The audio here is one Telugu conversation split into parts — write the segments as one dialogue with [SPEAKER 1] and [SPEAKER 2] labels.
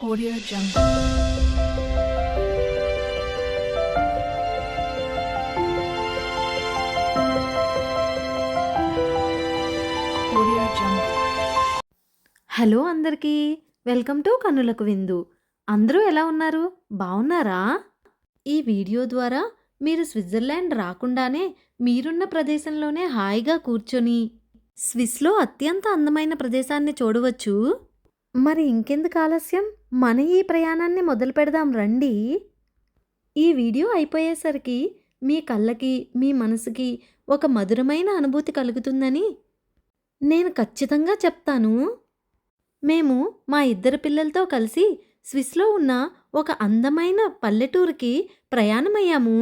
[SPEAKER 1] Audio Jungle. Audio Jungle.
[SPEAKER 2] Hello అందరికీ వెల్కమ్ టు కన్నులకు విందు. అందరూ ఎలా ఉన్నారు? బాగున్నారా ఈ వీడియో ద్వారా మీరు స్విట్జర్లాండ్ రాకుండానే మీరున్న ప్రదేశంలోనే హాయిగా కూర్చొని స్విస్లో అత్యంత అందమైన ప్రదేశాన్ని చూడవచ్చు. మరి ఇంకెందుకు ఆలస్యం? మన ఈ ప్రయాణాన్ని మొదలు పెడదాం రండి. ఈ వీడియో అయిపోయేసరికి మీ కళ్ళకి మీ మనసుకి ఒక మధురమైన అనుభూతి కలుగుతుందని నేను ఖచ్చితంగా చెప్తాను. మేము మా ఇద్దరు పిల్లలతో కలిసి స్విస్లో ఉన్న ఒక అందమైన పల్లెటూరుకి ప్రయాణమయ్యాము.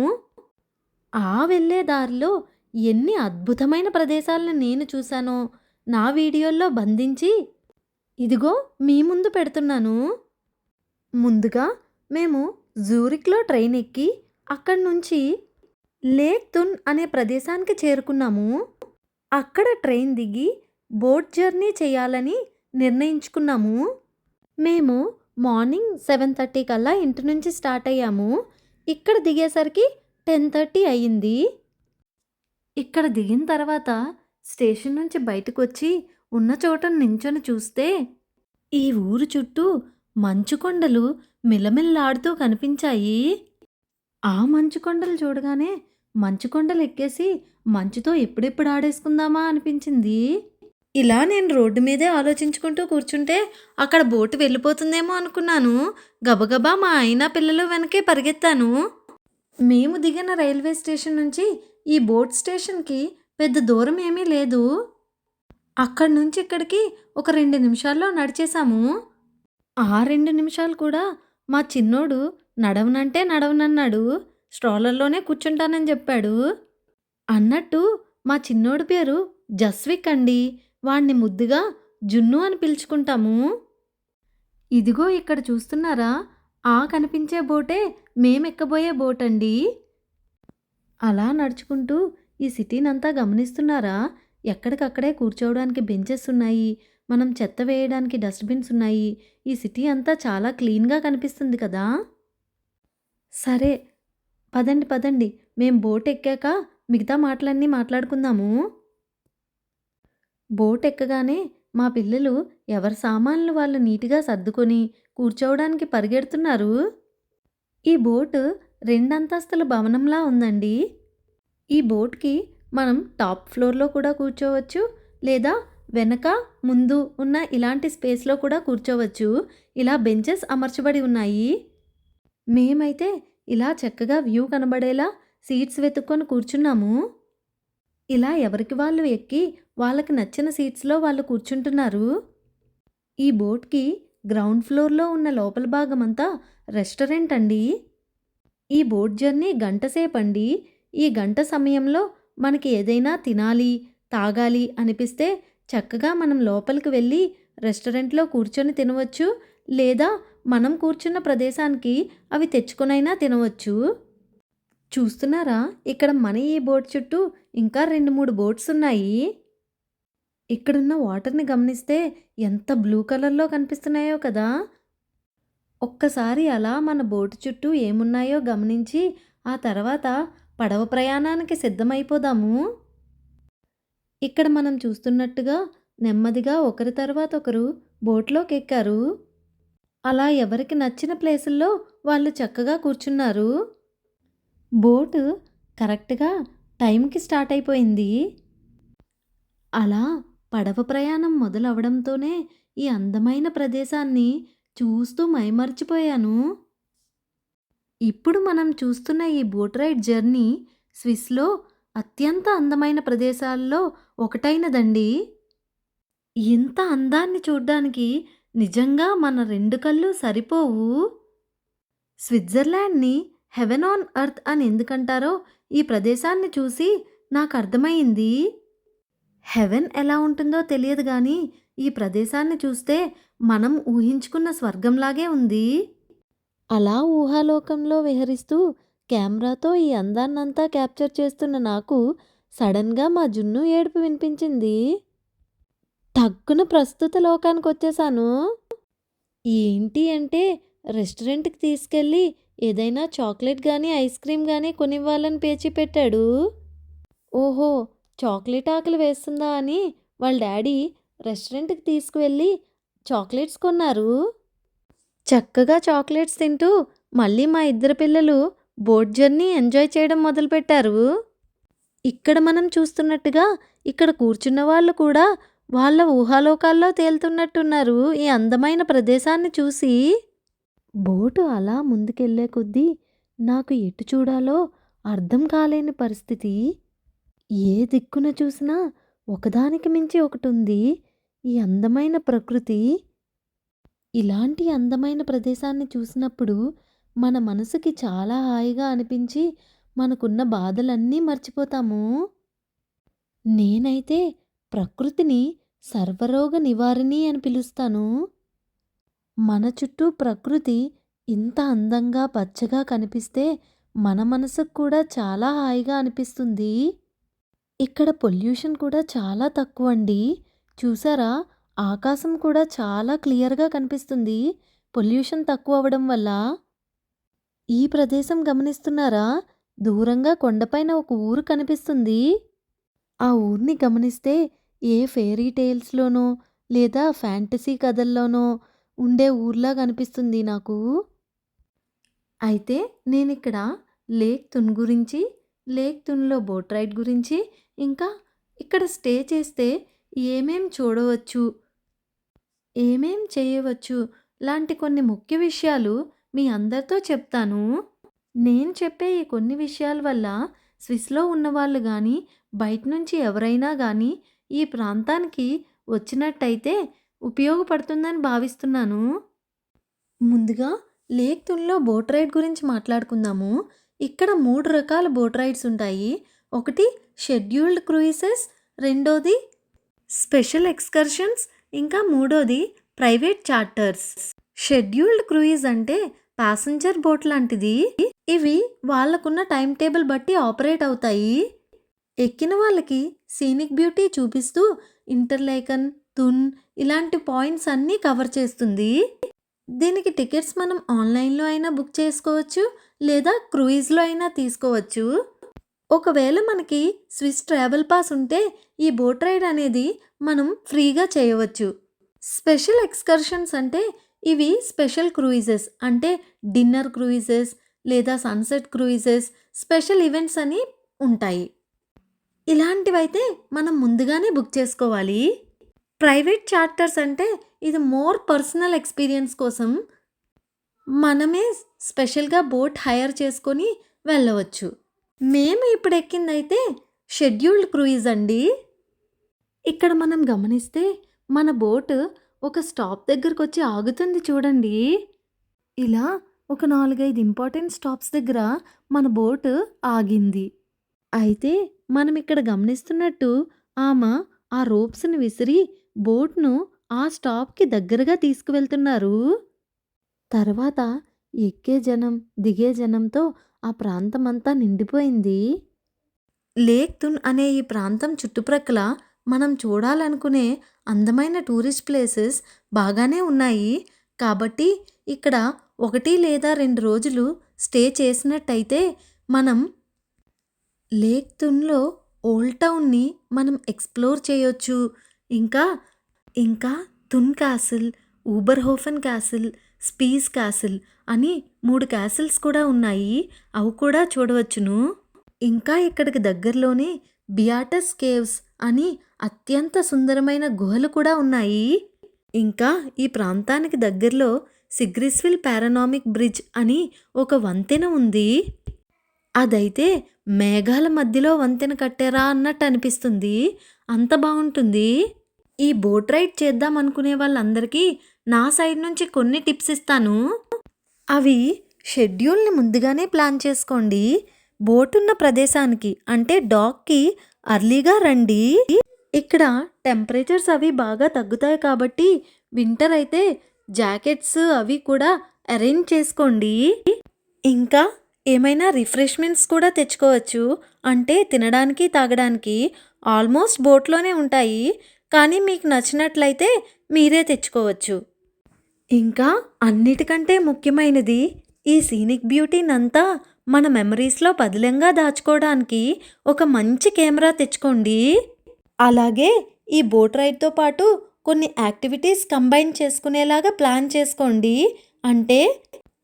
[SPEAKER 2] ఆ వెళ్ళే దారిలో ఎన్ని అద్భుతమైన ప్రదేశాలను నేను చూశానో నా వీడియోల్లో బంధించి ఇదిగో మీ ముందు పెడుతున్నాను. ముందుగా మేము జూరిక్లో ట్రైన్ ఎక్కి అక్కడి నుంచి లేక్ తున్ అనే ప్రదేశానికి చేరుకున్నాము. అక్కడ ట్రైన్ దిగి బోట్ జర్నీ చేయాలని నిర్ణయించుకున్నాము. మేము మార్నింగ్ సెవెన్ థర్టీ కల్లా ఇంటి నుంచి స్టార్ట్ అయ్యాము. ఇక్కడ దిగేసరికి టెన్ థర్టీ అయ్యింది. ఇక్కడ దిగిన తర్వాత స్టేషన్ నుంచి బయటకు వచ్చి ఉన్న చోట నించొని చూస్తే ఈ ఊరు చుట్టూ మంచు కొండలు మిలమిల్లాడుతూ కనిపించాయి. ఆ మంచు కొండలు చూడగానే మంచు కొండలు ఎక్కేసి మంచుతో ఎప్పుడెప్పుడు ఆడేసుకుందామా అనిపించింది. ఇలా నేను రోడ్డు మీదే ఆలోచించుకుంటూ కూర్చుంటే అక్కడ బోటు వెళ్ళిపోతుందేమో అనుకున్నాను. గబగబా మా ఆయన పిల్లలు వెనకే పరిగెత్తాను. మేము దిగిన రైల్వే స్టేషన్ నుంచి ఈ బోట్ స్టేషన్కి పెద్ద దూరం ఏమీ లేదు. అక్కడి నుంచి ఇక్కడికి ఒక రెండు నిమిషాల్లో నడిచేశాము. ఆ రెండు నిమిషాలు కూడా మా చిన్నోడు నడవనంటే నడవనన్నాడు స్ట్రాలర్లోనే కూర్చుంటానని చెప్పాడు. అన్నట్టు మా చిన్నోడి పేరు జస్విక్ అండి. వాణ్ణి ముద్దుగా జున్ను అని పిలుచుకుంటాము. ఇదిగో ఇక్కడ చూస్తున్నారా? ఆ కనిపించే బోటే మేమెక్కబోయే బోట్ అండి అలా నడుచుకుంటూ ఈ సిటీనంతా గమనిస్తున్నారా? ఎక్కడికక్కడే కూర్చోవడానికి బెంచెస్ ఉన్నాయి. మనం చెత్త వేయడానికి డస్ట్బిన్స్ ఉన్నాయి. ఈ సిటీ అంతా చాలా క్లీన్గా కనిపిస్తుంది కదా? సరే పదండి పదండి. మేం బోట్ ఎక్కాక మిగతా మాటలన్నీ మాట్లాడుకుందాము. బోట్ ఎక్కగానే మా పిల్లలు ఎవరి సామాన్లు వాళ్ళు నీట్గా సర్దుకొని కూర్చోవడానికి పరిగెడుతున్నారు? ఈ బోటు రెండంతస్తుల భవనంలా ఉందండి. ఈ బోట్కి మనం టాప్ ఫ్లోర్లో కూడా కూర్చోవచ్చు లేదా వెనక ముందు ఉన్న ఇలాంటి స్పేస్లో కూడా కూర్చోవచ్చు. ఇలా బెంచెస్ అమర్చబడి ఉన్నాయి. మేమైతే ఇలా చక్కగా వ్యూ కనబడేలా సీట్స్ వెతుక్కొని కూర్చున్నాము. ఇలా ఎవరికి వాళ్ళు ఎక్కి వాళ్ళకి నచ్చిన సీట్స్లో వాళ్ళు కూర్చుంటున్నారు. ఈ బోట్కి గ్రౌండ్ ఫ్లోర్లో ఉన్న లోపల భాగం అంతా రెస్టారెంట్ అండి. ఈ బోట్ జర్నీ గంట అండి ఈ గంట సమయంలో మనకి ఏదైనా తినాలి తాగాలి అనిపిస్తే చక్కగా మనం లోపలికి వెళ్ళి రెస్టారెంట్లో కూర్చొని తినవచ్చు లేదా మనం కూర్చున్న ప్రదేశానికి అవి తెచ్చుకునైనా తినవచ్చు. చూస్తున్నారా? ఇక్కడ మన ఈ బోట్ చుట్టూ ఇంకా రెండు మూడు బోట్స్ ఉన్నాయి. ఇక్కడున్న వాటర్ని గమనిస్తే ఎంత బ్లూ కలర్లో కనిపిస్తున్నాయో కదా! ఒక్కసారి అలా మన బోటు చుట్టూ ఏమున్నాయో గమనించి ఆ తర్వాత పడవ ప్రయాణానికి సిద్ధమైపోదాము. ఇక్కడ మనం చూస్తున్నట్టుగా నెమ్మదిగా ఒకరి తర్వాత ఒకరు బోట్లోకి ఎక్కారు అలా ఎవరికి నచ్చిన ప్లేసుల్లో వాళ్ళు చక్కగా కూర్చున్నారు. బోటు కరెక్ట్గా టైంకి స్టార్ట్ అయిపోయింది. అలా పడవ ప్రయాణం మొదలవడంతోనే ఈ అందమైన ప్రదేశాన్ని చూస్తూ మైమర్చిపోయాను. ఇప్పుడు మనం చూస్తున్న ఈ బోట్ రైడ్ జర్నీ స్విస్లో అత్యంత అందమైన ప్రదేశాల్లో ఒకటైనదండి. ఇంత అందాన్ని చూడ్డానికి నిజంగా మన రెండు కళ్ళు సరిపోవు? స్విట్జర్లాండ్ని హెవెన్ ఆన్ అర్త్ అని ఎందుకంటారో ఈ ప్రదేశాన్ని చూసి నాకు అర్థమైంది హెవెన్ ఎలా ఉంటుందో తెలియదు కానీ ఈ ప్రదేశాన్ని చూస్తే మనం ఊహించుకున్న స్వర్గంలాగే ఉంది. అలా ఊహాలోకంలో విహరిస్తూ కెమెరాతో ఈ అందాన్నంతా క్యాప్చర్ చేస్తున్న నాకు సడన్గా మా జున్ను ఏడుపు వినిపించింది తగ్గున ప్రస్తుత లోకానికి వచ్చేసాను ఏంటి అంటే రెస్టారెంట్‌కి తీసుకెళ్ళి ఏదైనా చాక్లెట్ కానీ ఐస్ క్రీమ్ కానీ కొనివ్వాలని పేచి పెట్టాడు. ఓహో! చాక్లెట్ ఆకలి వేస్తుందా అని వాళ్ళ డాడీ రెస్టారెంట్‌కి తీసుకువెళ్ళి చాక్లెట్స్ కొన్నారు. చక్కగా చాక్లెట్స్ తింటూ మళ్ళీ మా ఇద్దరు పిల్లలు బోట్ జర్నీ ఎంజాయ్ చేయడం మొదలుపెట్టారు. ఇక్కడ మనం చూస్తున్నట్టుగా ఇక్కడ కూర్చున్న వాళ్ళు కూడా వాళ్ళ ఊహాలోకాల్లో తేలుతున్నట్టున్నారు ఈ అందమైన ప్రదేశాన్ని చూసి. బోటు అలా ముందుకెళ్ళే కొద్దీ నాకు ఎటు చూడాలో అర్థం కాలేని పరిస్థితి. ఏ దిక్కున చూసినా ఒకదానికి మించి ఒకటి ఉంది ఈ అందమైన ప్రకృతి. ఇలాంటి అందమైన ప్రదేశాన్ని చూసినప్పుడు మన మనసుకి చాలా హాయిగా అనిపించి మనకున్న బాధలన్నీ మర్చిపోతాము. నేనైతే ప్రకృతిని సర్వరోగ నివారిణి అని పిలుస్తాను. మన చుట్టూ ప్రకృతి ఇంత అందంగా పచ్చగా కనిపిస్తే మన మనసుకు కూడా చాలా హాయిగా అనిపిస్తుంది. ఇక్కడ పొల్యూషన్ కూడా చాలా తక్కువ అండి చూసారా ఆకాశం కూడా చాలా క్లియర్‌గా కనిపిస్తుంది. పొల్యూషన్ తక్కువ అవ్వడం వల్ల. ఈ ప్రదేశం గమనిస్తున్నారా? దూరంగా కొండపైన ఒక ఊరు కనిపిస్తుంది. ఆ ఊరిని గమనిస్తే ఏ ఫెయిరీ టేల్స్‌లోనో లేదా ఫ్యాంటసీ కథల్లోనో ఉండే ఊర్లా కనిపిస్తుంది నాకు. అయితే నేను ఇక్కడ లేక్ తున్ గురించి, లేక్ తున్‌లో బోట్ రైడ్ గురించి, ఇంకా ఇక్కడ స్టే చేస్తే ఏమేం చూడవచ్చు, ఏమేం చేయవచ్చు లాంటి కొన్ని ముఖ్య విషయాలు మీ అందరితో చెప్తాను. నేను చెప్పే ఈ కొన్ని విషయాల వల్ల స్విస్‌లో ఉన్నవాళ్ళు కానీ బయట నుంచి ఎవరైనా కానీ ఈ ప్రాంతానికి వచ్చినట్టయితే ఉపయోగపడుతుందని భావిస్తున్నాను. ముందుగా లేక్ తున్‌లో బోట్ రైడ్ గురించి మాట్లాడుకుందాము. ఇక్కడ మూడు రకాల బోట్ రైడ్స్ ఉంటాయి. ఒకటి షెడ్యూల్డ్ క్రూయిజెస్, రెండోది స్పెషల్ ఎక్స్‌కర్షన్స్, ఇంకా మూడోది ప్రైవేట్ చార్టర్స్. షెడ్యూల్డ్ క్రూయిజ్ అంటే ప్యాసింజర్ బోట్ లాంటిది. ఇవి వాళ్ళకున్న టైం టేబుల్ బట్టి ఆపరేట్ అవుతాయి. ఎక్కిన వాళ్ళకి సీనిక్ బ్యూటీ చూపిస్తూ ఇంటర్లేకన్, తున్ ఇలాంటి పాయింట్స్ అన్నీ కవర్ చేస్తుంది. దీనికి టికెట్స్ మనం ఆన్‌లైన్‌లో అయినా బుక్ చేసుకోవచ్చు. లేదా క్రూయిజ్‌లో అయినా తీసుకోవచ్చు. ఒకవేళ మనకి స్విస్ ట్రావెల్ పాస్ ఉంటే ఈ బోట్ రైడ్ అనేది మనం ఫ్రీగా చేయవచ్చు. స్పెషల్ ఎక్స్‌కర్షన్స్ అంటే ఇవి స్పెషల్ క్రూయిజెస్ అంటే డిన్నర్ క్రూయిజెస్ లేదా సన్‌సెట్ క్రూయిజెస్, స్పెషల్ ఈవెంట్స్ అని ఉంటాయి. ఇలాంటివైతే మనం ముందుగానే బుక్ చేసుకోవాలి. ప్రైవేట్ చార్టర్స్ అంటే ఇది మోర్ పర్సనల్ ఎక్స్‌పీరియన్స్ కోసం మనమే స్పెషల్‌గా బోట్ హైర్ చేసుకొని వెళ్ళవచ్చు. మేము ఇప్పుడు ఎక్కిందైతే షెడ్యూల్డ్ క్రూయిజ్ అండి. ఇక్కడ మనం గమనిస్తే మన బోటు ఒక స్టాప్ దగ్గరకొచ్చి ఆగుతుంది చూడండి. ఇలా ఒక 4, 5 ఇంపార్టెంట్ స్టాప్స్ దగ్గర మన బోటు ఆగింది. అయితే మనం ఇక్కడ గమనిస్తున్నట్టు ఆమె ఆ రోప్స్‌ని విసిరి బోట్‌ను ఆ స్టాప్‌కి దగ్గరగా తీసుకువెళ్తున్నారు. తర్వాత ఎక్కే జనం, దిగే జనంతో ఆ ప్రాంతమంతా నిండిపోయింది. లేక్ తున్ అనే ఈ ప్రాంతం చుట్టుప్రక్కల మనం చూడాలనుకునే అందమైన టూరిస్ట్ ప్లేసెస్ బాగానే ఉన్నాయి. కాబట్టి ఇక్కడ ఒకటి లేదా రెండు రోజులు స్టే చేసినట్టయితే మనం లేక్ తున్‌లో ఓల్డ్ టౌన్‌ని మనం ఎక్స్‌ప్లోర్ చేయొచ్చు. ఇంకా, ఇంకా Thun castle, Oberhofen castle, Spiez castle అని మూడు కాసిల్స్ కూడా ఉన్నాయి. అవి కూడా చూడవచ్చును. ఇంకా ఇక్కడికి దగ్గరలోనే బియాటస్ కేవ్స్ అని అత్యంత సుందరమైన గుహలు కూడా ఉన్నాయి. ఇంకా ఈ ప్రాంతానికి దగ్గరలో సిగ్రిస్విల్ పారానామిక్ బ్రిడ్జ్ అని ఒక వంతెన ఉంది. అదైతే మేఘాల మధ్యలో వంతెన కట్టారా అన్నట్టు అనిపిస్తుంది. అంత బాగుంటుంది ఈ బోట్ రైడ్ చేద్దాం అనుకునే వాళ్ళందరికీ నా సైడ్ నుంచి కొన్ని టిప్స్ ఇస్తాను. అవి షెడ్యూల్‌ని ముందుగానే ప్లాన్ చేసుకోండి. బోట్ ఉన్న ప్రదేశానికి అంటే డాక్‌కి అర్లీగా రండి. ఇక్కడ టెంపరేచర్స్ అవి బాగా తగ్గుతాయి కాబట్టి వింటర్ అయితే జాకెట్స్ అవి కూడా అరేంజ్ చేసుకోండి. ఇంకా ఏమైనా రిఫ్రెష్‌మెంట్స్ కూడా తెచ్చుకోవచ్చు. అంటే తినడానికి, తాగడానికి ఆల్మోస్ట్ బోట్‌లోనే ఉంటాయి. కానీ మీకు నచ్చినట్లయితే మీరే తెచ్చుకోవచ్చు. ఇంకా అన్నిటికంటే ముఖ్యమైనది ఈ సీనిక్ బ్యూటీనంతా మన మెమరీస్లో పదిలంగా దాచుకోవడానికి ఒక మంచి కెమెరా తెచ్చుకోండి. అలాగే ఈ బోట్ రైడ్తో పాటు కొన్ని యాక్టివిటీస్ కంబైన్ చేసుకునేలాగా ప్లాన్ చేసుకోండి. అంటే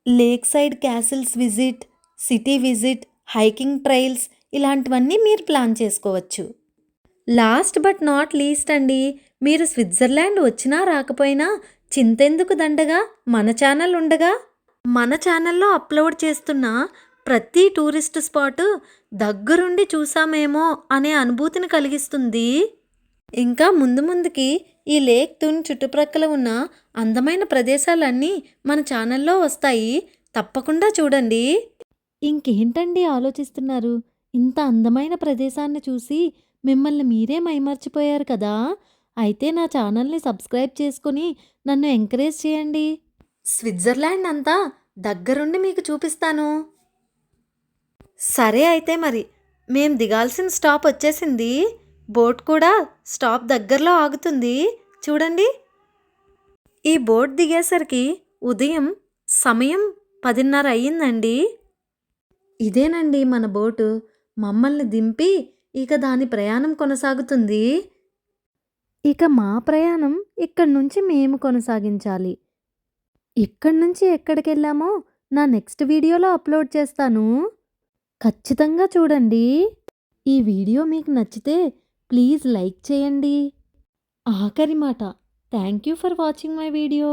[SPEAKER 2] lake side castles visit city visit hiking trails ఇలాంటివన్నీ మీరు ప్లాన్ చేసుకోవచ్చు. లాస్ట్ బట్ నాట్ లీస్ట్ అండి మీరు స్విట్జర్లాండ్ వచ్చినా రాకపోయినా చింతెందుకు దండగా మన ఛానల్ ఉండగా? మన ఛానల్లో అప్లోడ్ చేస్తున్న ప్రతి టూరిస్ట్ స్పాట్ దగ్గరుండి చూసామేమో అనే అనుభూతిని కలిగిస్తుంది. ఇంకా ముందు ముందుకి ఈ లేక్ తున్ చుట్టుప్రక్కల ఉన్న అందమైన ప్రదేశాలన్నీ మన ఛానల్లో వస్తాయి. తప్పకుండా చూడండి. ఇంకేంటండి ఆలోచిస్తున్నారు? ఇంత అందమైన ప్రదేశాన్ని చూసి మిమ్మల్ని మీరే మైమర్చిపోయారు కదా? అయితే నా ఛానల్ని సబ్స్క్రైబ్ చేసుకొని నన్ను ఎంకరేజ్ చేయండి. స్విట్జర్లాండ్ అంతా దగ్గరుండి మీకు చూపిస్తాను. సరే అయితే మరి మేం దిగాల్సిన స్టాప్ వచ్చేసింది. బోట్ కూడా స్టాప్ దగ్గరలో ఆగుతుంది. చూడండి. ఈ బోట్ దిగేసరికి ఉదయం సమయం పదిన్నర అయ్యిందండి. ఇదేనండి మన బోటు. మమ్మల్ని దింపి ఇక దాని ప్రయాణం కొనసాగుతుంది. ఇక మా ప్రయాణం ఇక్కడి నుంచి మేము కొనసాగించాలి. ఇక్కడి నుంచి ఎక్కడికి వెళ్ళామో నా నెక్స్ట్ వీడియోలో అప్లోడ్ చేస్తాను. ఖచ్చితంగా చూడండి. ఈ వీడియో మీకు నచ్చితే ప్లీజ్ లైక్ చేయండి. ఆఖరి మాట. Thank you for watching my video.